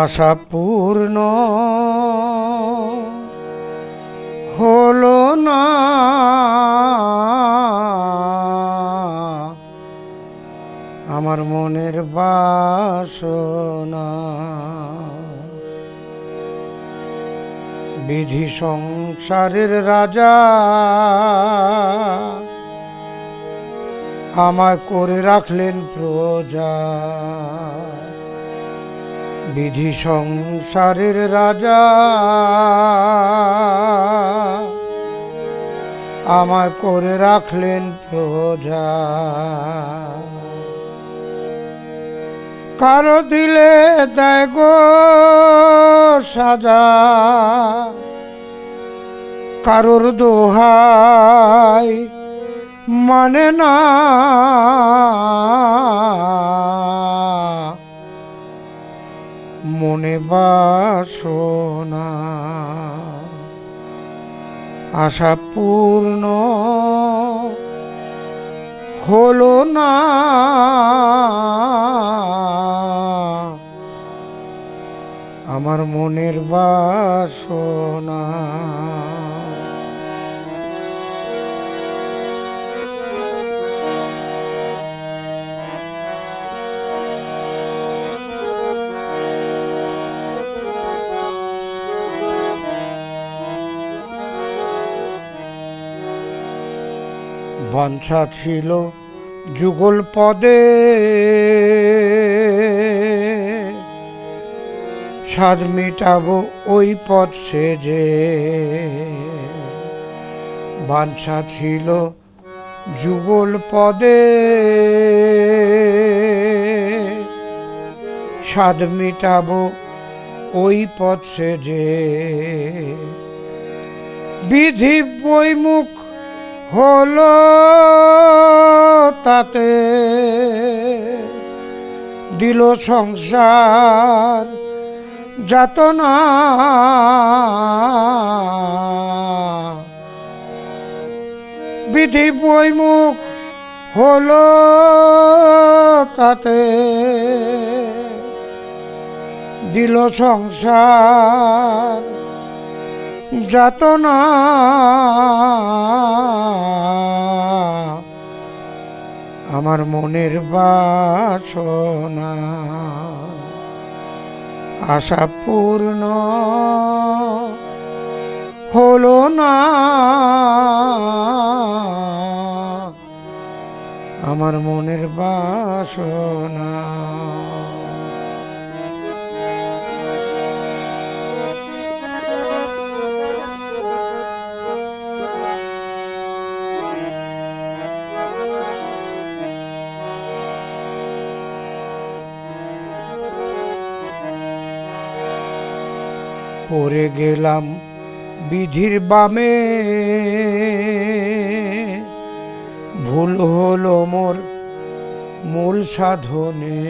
আশা পূর্ণ হলো না। আমার মনের বাসনা বিধি সংসারের রাজা আমায় করে রাখলেন প্রজা। বিধি সংসারের রাজা। আমায় করে রাখলেন প্রজা। কারও দিলে দেয় গো সাজা। কারোর দোহাই মানে না। বাসনা। আশা পূর্ণ হলো না। আমার মনের বাসনা। বাঞ্ছা ছিল যুগল পদে। স্বাদ মিটাবো ওই পথ সেজে। বাঞ্ছা ছিল যুগল পদে। স্বাদ মিটাবো ওই পথ সেজে। বিধি বইমুখ হলো তাতে দিল সংসার যাতনা। বিধি বইমুখ হলো তাতে দিল সংসার যাতনা। আমার মনের বাসনা আশা পূর্ণ হলো না। আমার মনের বাসনা পড়ে গেলাম বিধির বামে। ভুল হলো মোর মূল সাধনে।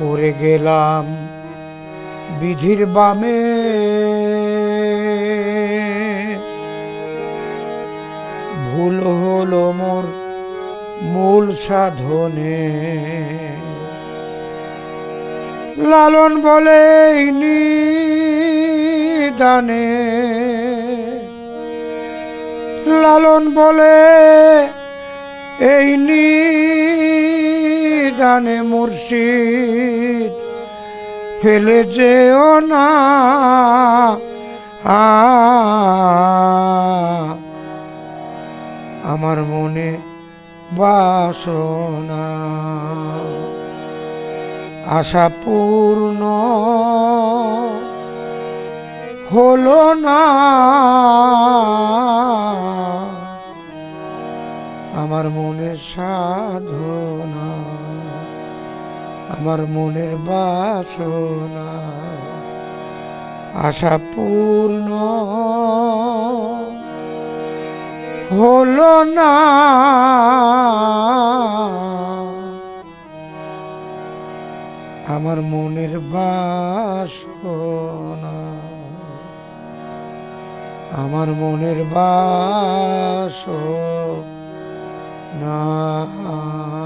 পড়ে গেলাম বিধির বামে। ভুল হলো মোর মূল সাধনে। লালন বলে দানে লালন বলে এই দানে মুর্শিদ ফেলে যেও না। আমার মনে বাসনা। আশা পূর্ণ হলো না। আমার মনের সাধনা আমার মনের বাসনা আশা পূর্ণ হলো না। আমার মনের বাসনা। আমার মনের বাসনা।